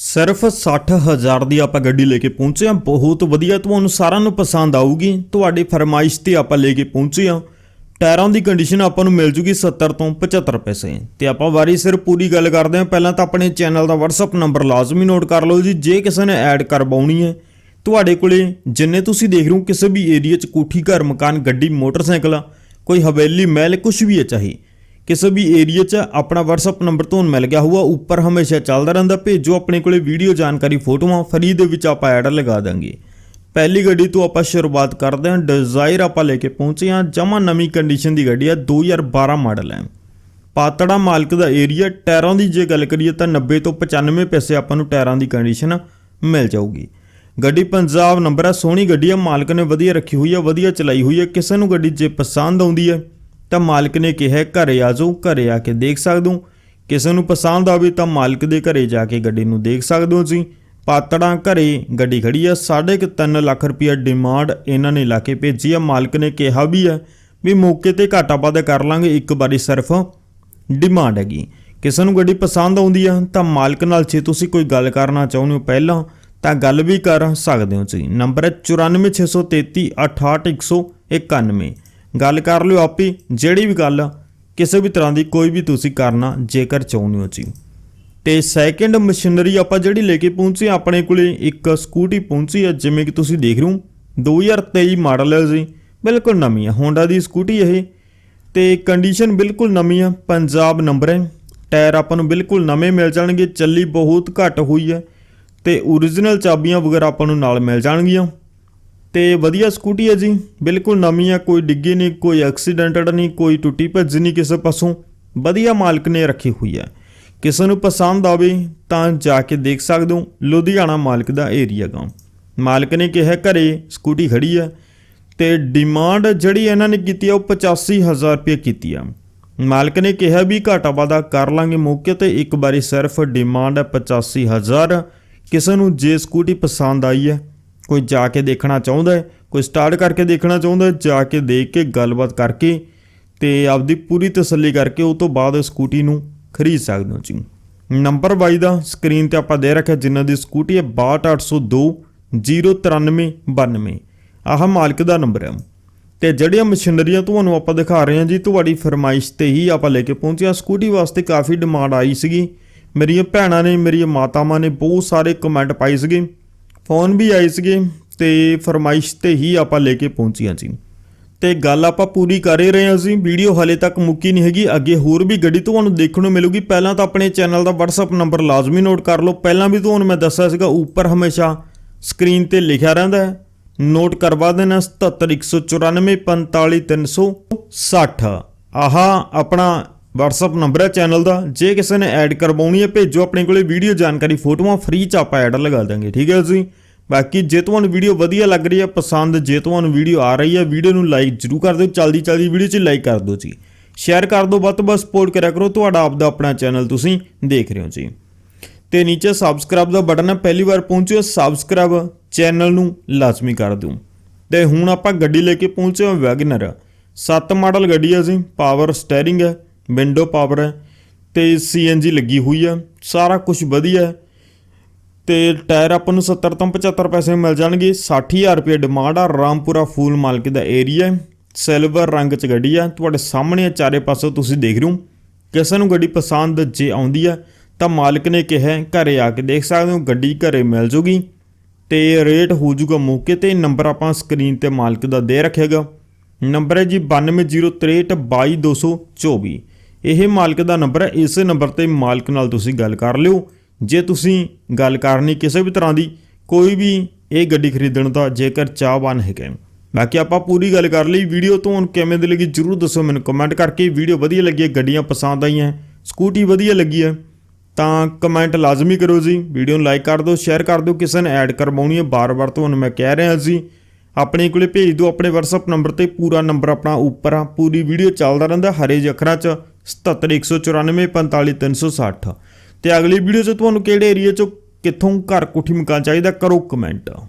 ਸਿਰਫ 60000 ਦੀ ਆਪਾਂ ਗੱਡੀ ਲੈ ਕੇ ਪਹੁੰਚੇ ਹਾਂ। ਬਹੁਤ ਵਧੀਆ, ਤੁਹਾਨੂੰ ਸਾਰਿਆਂ ਨੂੰ ਪਸੰਦ ਆਊਗੀ। ਤੁਹਾਡੀ ਫਰਮਾਇਸ਼ ਤੇ ਆਪਾਂ ਲੈ ਕੇ ਪਹੁੰਚੇ ਹਾਂ। ਟਾਇਰਾਂ ਦੀ ਕੰਡੀਸ਼ਨ ਆਪਾਂ ਨੂੰ ਮਿਲ ਜੂਗੀ 70 ਤੋਂ 75 ਪੈਸੇ। ਤੇ ਆਪਾਂ ਵਾਰੀ ਸਿਰ ਪੂਰੀ ਗੱਲ ਕਰਦੇ ਹਾਂ। ਪਹਿਲਾਂ ਤਾਂ ਆਪਣੇ ਚੈਨਲ ਦਾ WhatsApp ਨੰਬਰ ਲਾਜ਼ਮੀ ਨੋਟ ਕਰ ਲਓ ਜੀ। ਜੇ ਕਿਸੇ ਨੇ ਐਡ ਕਰਵਾਉਣੀ ਹੈ, ਤੁਹਾਡੇ ਕੋਲੇ ਜਿੰਨੇ ਤੁਸੀਂ ਦੇਖ ਰਹੇ ਹੋ, ਕਿਸੇ ਵੀ ਏਰੀਆ 'ਚ ਕੋਠੀ ਘਰ, ਮਕਾਨ, ਗੱਡੀ, ਮੋਟਰਸਾਈਕਲ, ਕੋਈ ਹਵੇਲੀ, ਮਹਿਲ ਕੁਝ ਵੀ ਹੈ ਚਾਹੀ ਕਿਸੇ ਵੀ ਏਰੀਆ 'ਚ ਆਪਣਾ WhatsApp ਨੰਬਰ ਤੁਹਾਨੂੰ ਮਿਲ ਗਿਆ ਹੋਊਗਾ, ਉੱਪਰ ਹਮੇਸ਼ਾ ਚੱਲਦਾ ਰਹਿੰਦਾ, ਭੇਜੋ ਆਪਣੇ ਕੋਲੇ ਵੀਡੀਓ ਜਾਣਕਾਰੀ ਫੋਟੋਆਂ, ਫਰੀ ਦੇ ਵਿੱਚ ਆਪਾਂ ਐਡ ਲਗਾ ਦਾਂਗੇ। ਪਹਿਲੀ ਗੱਡੀ ਤੋਂ ਆਪਾਂ ਸ਼ੁਰੂਆਤ ਕਰਦੇ ਹਾਂ ਡਿਜ਼ਾਇਰ ਆਪਾਂ ਲੈ ਕੇ ਪਹੁੰਚੇ ਹਾਂ, ਜਮਾ ਨਵੀਂ ਕੰਡੀਸ਼ਨ ਦੀ ਗੱਡੀ ਹੈ 2012 ਮਾਡਲ ਹੈ। ਪਾਤੜਾ ਮਾਲਕ ਦਾ ਏਰੀਆ ਟਾਇਰਾਂ ਦੀ ਜੇ ਗੱਲ ਕਰੀਏ ਤਾਂ 90 ਤੋਂ 95 ਪੈਸੇ ਆਪਾਂ ਨੂੰ ਟਾਇਰਾਂ ਦੀ ਕੰਡੀਸ਼ਨ ਮਿਲ ਜਾਊਗੀ। ਗੱਡੀ ਪੰਜਾਬ ਨੰਬਰ ਆ, ਸੋਹਣੀ ਗੱਡੀ ਆ, ਮਾਲਕ ਨੇ ਵਧੀਆ ਰੱਖੀ ਹੋਈ ਆ, ਵਧੀਆ ਚਲਾਈ ਹੋਈ ਹੈ ਕਿਸੇ ਨੂੰ ਗੱਡੀ ਜੇ ਪਸੰਦ ਆਉਂਦੀ ਹੈ ਤਾਂ ਮਾਲਕ ਨੇ ਕਿਹਾ, ਘਰੇ ਆ ਜਾਓ, ਘਰੇ ਆ ਕੇ ਦੇਖ ਸਕਦੇ ਹੋ। ਕਿਸੇ ਨੂੰ ਪਸੰਦ ਆਵੇ ਤਾਂ ਮਾਲਕ ਦੇ ਘਰੇ ਜਾ ਕੇ ਗੱਡੀ ਨੂੰ ਦੇਖ ਸਕਦੇ ਹੋ ਜੀ। ਪਾਤੜਾਂ ਘਰੇ ਗੱਡੀ ਖੜੀ ਹੈ 3.5 ਲੱਖ ਰੁਪਏ ਡਿਮਾਂਡ ਇਹਨਾਂ ਨੇ ਲਾ ਕੇ ਭੇਜੀ ਆ। ਮਾਲਕ ਨੇ ਕਿਹਾ ਵੀ ਹੈ ਵੀ ਮੌਕੇ ਤੇ ਘਾਟਾ ਵਾਧਾ ਕਰ ਲਾਂਗੇ, ਇੱਕ ਵਾਰੀ ਸਿਰਫ ਡਿਮਾਂਡ ਹੈਗੀ। ਕਿਸੇ ਨੂੰ ਗੱਡੀ ਪਸੰਦ ਆਉਂਦੀ ਆ, ਤਾਂ ਮਾਲਕ ਨਾਲ ਜੇ ਤੁਸੀਂ ਕੋਈ ਗੱਲ ਕਰਨਾ ਚਾਹੁੰਦੇ ਹੋ ਪਹਿਲਾਂ, ਤਾਂ ਗੱਲ ਵੀ ਕਰ ਸਕਦੇ ਹੋ ਜੀ। ਨੰਬਰ ਹੈ 9463 68191 ਗੱਲ ਕਰ ਲਿਓ ਆਪੀ, ਜਿਹੜੀ ਵੀ ਗੱਲ, ਕਿਸੇ ਵੀ ਤਰ੍ਹਾਂ ਦੀ ਕੋਈ ਵੀ ਤੁਸੀਂ ਕਰਨਾ ਜੇਕਰ ਚਾਹੁੰਦੇ ਹੋ ਜੀ। ਤੇ ਸੈਕਿੰਡ ਮਸ਼ੀਨਰੀ ਆਪਾਂ ਜਿਹੜੀ ਲੈ ਕੇ ਪਹੁੰਚੇ ਆਪਣੇ ਕੋਲੇ ਇੱਕ ਸਕੂਟੀ ਪਹੁੰਚੀ ਹੈ, ਜਿਵੇਂ ਕਿ ਤੁਸੀਂ ਦੇਖ ਰਹੇ ਹੋ। 2023 ਮਾਡਲ ਹੈ ਜੀ, ਬਿਲਕੁਲ ਨਵੀਂ ਹੈ ਹੋਂਡਾ ਦੀ ਸਕੂਟੀ ਇਹ। ਤੇ ਕੰਡੀਸ਼ਨ ਬਿਲਕੁਲ ਨਵੀਂ ਹੈ, ਪੰਜਾਬ ਨੰਬਰ ਹੈ। ਟਾਇਰ ਆਪਾਂ ਨੂੰ ਬਿਲਕੁਲ ਨਵੇਂ ਮਿਲ ਜਾਣਗੇ, ਚੱਲੀ ਬਹੁਤ ਘੱਟ ਹੋਈ ਹੈ। ਤੇ origignal ਚਾਬੀਆਂ ਵਗੈਰਾ ਆਪਾਂ ਨੂੰ ਨਾਲ ਮਿਲ ਜਾਣਗੀਆਂ। ਤੇ ਵਧੀਆ ਸਕੂਟੀ ਹੈ ਜੀ। ਬਿਲਕੁਲ ਨਵੀਂ ਆ ਕੋਈ ਡਿੱਗੀ ਨਹੀਂ, ਕੋਈ ਐਕਸੀਡੈਂਟਡ ਨਹੀਂ, ਕੋਈ ਟੁੱਟੀ ਭੱਜ ਨਹੀਂ ਕਿਸੇ ਪਾਸੋਂ। ਵਧੀਆ ਮਾਲਕ ਨੇ ਰੱਖੀ ਹੋਈ ਹੈ। ਕਿਸੇ ਨੂੰ ਪਸੰਦ ਆਵੇ ਤਾਂ ਜਾ ਕੇ ਦੇਖ ਸਕਦੇ ਹੋ, ਲੁਧਿਆਣਾ ਮਾਲਕ ਦਾ ਏਰੀਆ ਗਾ ਮਾਲਕ ਨੇ ਕਿਹਾ, ਘਰੇ ਸਕੂਟੀ ਖੜੀ ਹੈ ਤੇ ਡਿਮਾਂਡ ਜਿਹੜੀ ਇਹਨਾਂ ਨੇ ਕੀਤੀ ਆ ਉਹ 85000 ਰੁਪਏ ਕੀਤੀ ਆ ਮਾਲਕ ਨੇ ਕਿਹਾ ਵੀ ਘਾਟਾ ਵਾਧਾ ਕਰ ਲਾਂਗੇ ਮੌਕੇ ਤੇ, ਇੱਕ ਵਾਰੀ ਸਿਰਫ ਡਿਮਾਂਡ ਹੈ 85000 ਕਿਸੇ ਨੂੰ ਜੇ ਸਕੂਟੀ ਪਸੰਦ ਆਈ ਹੈ ਕੋਈ ਜਾ ਕੇ ਦੇਖਣਾ ਚਾਹੁੰਦਾ ਹੈ, ਕੋਈ ਸਟਾਰਟ ਕਰਕੇ ਦੇਖਣਾ ਚਾਹੁੰਦਾ ਹੈ, ਜਾ ਕੇ ਦੇਖ ਕੇ ਗੱਲਬਾਤ ਕਰਕੇ ਤੇ ਆਪਦੀ ਪੂਰੀ ਤਸੱਲੀ ਕਰਕੇ ਉਹ ਤੋਂ ਬਾਅਦ ਸਕੂਟੀ ਨੂੰ ਖਰੀਦ ਸਕਦੇ ਹੋ ਜੀ। ਨੰਬਰ ਬਾਈ ਦਾ ਸਕਰੀਨ ਤੇ ਆਪਾਂ ਦੇ ਰੱਖਿਆ, ਜਿਨ੍ਹਾਂ ਦੀ ਸਕੂਟੀ ਹੈ 62802 09392 ਆਹ ਮਾਲਕ ਦਾ ਨੰਬਰ ਹੈ। ਤੇ ਜਿਹੜੀਆਂ ਮਸ਼ੀਨਰੀਆਂ ਤੁਹਾਨੂੰ ਆਪਾਂ ਦਿਖਾ ਰਹੇ ਹਾਂ ਜੀ, ਤੁਹਾਡੀ ਫਰਮਾਇਸ਼ ਤੇ ਹੀ ਆਪਾਂ ਲੈ ਕੇ ਪਹੁੰਚੇ ਹਾਂ। ਸਕੂਟੀ ਵਾਸਤੇ ਕਾਫੀ ਡਿਮਾਂਡ ਆਈ ਸੀਗੀ। ਮੇਰੀਆਂ ਭੈਣਾਂ ਨੇ, ਮੇਰੀਆਂ ਮਾਤਾਵਾਂ ਨੇ ਬਹੁਤ ਸਾਰੇ ਕਮੈਂਟ ਪਾਈ ਸੀਗੇ। ਫੋਨ ਵੀ ਆਏ ਸੀਗੇ ਤੇ ਫਰਮਾਇਸ਼ ਤੇ ਹੀ ਆਪਾਂ ਲੈ ਕੇ ਪਹੁੰਚੀਆਂ ਸੀ। ਤੇ ਗੱਲ ਆਪਾਂ ਪੂਰੀ ਕਰ ਹੀ ਰਹੇ ਹਾਂ ਅਸੀਂ, ਵੀਡੀਓ ਹਲੇ ਤੱਕ ਮੁੱਕੀ ਨਹੀਂ ਹੈਗੀ, ਅੱਗੇ ਹੋਰ ਵੀ ਗੱਡੀ ਤੁਹਾਨੂੰ ਦੇਖਣ ਨੂੰ ਮਿਲੂਗੀ। ਪਹਿਲਾਂ ਤਾਂ ਆਪਣੇ ਚੈਨਲ ਦਾ WhatsApp ਨੰਬਰ ਲਾਜ਼ਮੀ ਨੋਟ ਕਰ ਲਓ। ਪਹਿਲਾਂ ਵੀ ਤੁਹਾਨੂੰ ਮੈਂ ਦੱਸਿਆ ਸੀਗਾ, ਉੱਪਰ ਹਮੇਸ਼ਾ ਸਕਰੀਨ ਤੇ ਲਿਖਿਆ ਰਹਿੰਦਾ ਹੈ। ਨੋਟ ਕਰਵਾ ਦੇਣਾ 7714545360 ਆਹਾ, ਆਪਣਾ WhatsApp ਨੰਬਰ ਹੈ ਚੈਨਲ ਦਾ। ਜੇ ਕਿਸੇ ਨੇ ਐਡ ਕਰਵਾਉਣੀ ਹੈ, ਭੇਜੋ। ਆਪਣੇ ਕੋਲੇ ਵੀਡੀਓ ਜਾਣਕਾਰੀ ਫੋਟੋਆਂ ਫ੍ਰੀ ਚ ਆਪਾਂ ਐਡ ਲਗਾ ਦਾਂਗੇ ਠੀਕ ਹੈ ਜੀ? ਬਾਕੀ ਜੇ ਤੁਹਾਨੂੰ ਵੀਡੀਓ ਵਧੀਆ ਲੱਗ ਰਹੀ ਹੈ, ਪਸੰਦ ਜੇ ਤੁਹਾਨੂੰ ਵੀਡੀਓ ਆ ਰਹੀ ਹੈ ਵੀਡੀਓ ਨੂੰ ਲਾਈਕ ਜਰੂਰ ਕਰ ਦਿਓ। ਚਲਦੀ ਚਲਦੀ ਵੀਡੀਓ 'ਚ ਲਾਈਕ ਕਰ ਦਿਓ ਜੀ। ਸ਼ੇਅਰ ਕਰ ਦਿਓ ਵੱਧ ਤੋਂ ਵੱਧ ਸਪੋਰਟ ਕਰਿਆ ਕਰੋ। ਤੁਹਾਡਾ ਆਪਦਾ ਆਪਣਾ ਚੈਨਲ ਤੁਸੀਂ ਦੇਖ ਰਹੇ ਹੋ ਜੀ। ਤੇ ਨੀਚੇ ਸਬਸਕ੍ਰਾਈਬ ਦਾ ਬਟਨ ਹੈ, ਪਹਿਲੀ ਵਾਰ ਪਹੁੰਚਿਓ ਸਬਸਕ੍ਰਾਈਬ ਚੈਨਲ ਨੂੰ ਲਾਜ਼ਮੀ ਕਰ ਦਿਓ। ਤੇ ਹੁਣ ਆਪਾਂ ਗੱਡੀ ਲੈ ਕੇ ਪਹੁੰਚੇ ਹਾਂ ਵੈਗਨਰ 7 ਮਾਡਲ ਗੱਡੀ ਹੈ ਜੀ ਪਾਵਰ ਸਟੀਅਰਿੰਗ ਹੈ। ਵਿੰਡੋ ਪਾਵਰ ਹੈ ਤੇ ਸੀਐਨਜੀ ਲੱਗੀ ਹੋਈ ਆ ਸਾਰਾ ਕੁਝ ਵਧੀਆ ਹੈ। ਤੇ ਟਾਇਰ ਆਪਾਂ ਨੂੰ 70 ਤੋਂ 75 ਪੈਸੇ ਮਿਲ ਜਾਣਗੇ 60000 ਰੁਪਏ ਡਿਮਾਂਡ ਆ ਰਾਮਪੁਰਾ ਫੂਲ ਮਾਲਕ ਦਾ ਏਰੀਆ ਸਿਲਵਰ ਰੰਗ ਚ ਗੱਡੀ ਆ ਤੁਹਾਡੇ ਸਾਹਮਣੇ ਆ ਚਾਰੇ ਪਾਸੋਂ ਤੁਸੀਂ ਦੇਖ ਰਹੇ ਹੋ। ਕਿਸੇ ਨੂੰ ਗੱਡੀ ਪਸੰਦ ਜੇ ਆਉਂਦੀ ਆ ਤਾਂ ਮਾਲਕ ਨੇ ਕਿਹਾ ਹੈ, ਘਰੇ ਆ ਕੇ ਦੇਖ ਸਕਦੇ ਹੋ ਗੱਡੀ ਘਰੇ ਮਿਲ ਜੂਗੀ। ਤੇ ਰੇਟ ਹੋ ਜੂਗਾ ਮੌਕੇ ਤੇ ਨੰਬਰ ਆਪਾਂ ਸਕਰੀਨ ਤੇ ਮਾਲਕ ਦਾ ਦੇ ਰੱਖੇਗਾ ਨੰਬਰ ਹੈ ਜੀ 9203222224 ਇਹ ਮਾਲਕ ਦਾ ਨੰਬਰ ਹੈ। ਇਸੇ ਨੰਬਰ ਤੇ ਮਾਲਕ ਨਾਲ ਤੁਸੀਂ ਗੱਲ ਕਰ ਲਿਓ। ਜੇ ਤੁਸੀਂ ਗੱਲ ਕਰਨੀ ਕਿਸੇ ਵੀ ਤਰ੍ਹਾਂ ਦੀ, ਕੋਈ ਵੀ ਇਹ ਗੱਡੀ ਖਰੀਦਣ ਦਾ ਜੇਕਰ ਚਾਹਵਾਨ ਹੈਗੇ ਬਾਕੀ ਆਪਾਂ ਪੂਰੀ ਗੱਲ ਕਰ ਲਈ। ਵੀਡੀਓ ਤੁਹਾਨੂੰ ਕਿਵੇਂ ਦੀ ਲੱਗੀ ਜਰੂਰ ਦੱਸੋ ਮੈਨੂੰ ਕਮੈਂਟ ਕਰਕੇ। ਵੀਡੀਓ ਵਧੀਆ ਲੱਗੀ ਹੈ, ਗੱਡੀਆਂ ਪਸੰਦ ਆਈਆਂ ਸਕੂਟੀ ਵਧੀਆ ਲੱਗੀ ਹੈ, ਤਾਂ ਕਮੈਂਟ ਲਾਜ਼ਮੀ ਕਰੋ ਜੀ। ਵੀਡੀਓ ਨੂੰ ਲਾਈਕ ਕਰ ਦਿਓ ਸ਼ੇਅਰ ਕਰ ਦਿਓ। ਕਿਸੇ ਨੇ ਐਡ ਕਰਵਾਉਣੀ ਹੈ, ਬਾਰ-ਬਾਰ ਤੁਹਾਨੂੰ ਮੈਂ ਕਹਿ ਰਿਹਾ ਜੀ। ਆਪਣੇ ਕੋਲੇ ਭੇਜ ਦਿਓ, ਆਪਣੇ WhatsApp ਨੰਬਰ ਤੇ ਪੂਰਾ ਨੰਬਰ ਆਪਣਾ ਉੱਪਰ ਆ। ਪੂਰੀ ਵੀਡੀਓ ਚੱਲਦਾ ਰਹਿੰਦਾ ਹਰੇ ਜਿਹੇ ਅੱਖਰਾਂ 'ਚ। 7714945360 ਤੇ ਅਗਲੀ ਵੀਡੀਓ 'ਚ ਤੁਹਾਨੂੰ ਕਿਹੜੇ ਏਰੀਆ 'ਚ ਕਿੱਥੋਂ ਘਰ ਕੋਠੀ ਮਕਾਨ ਚਾਹੀਦਾ ਕਰੋ ਕਮੈਂਟ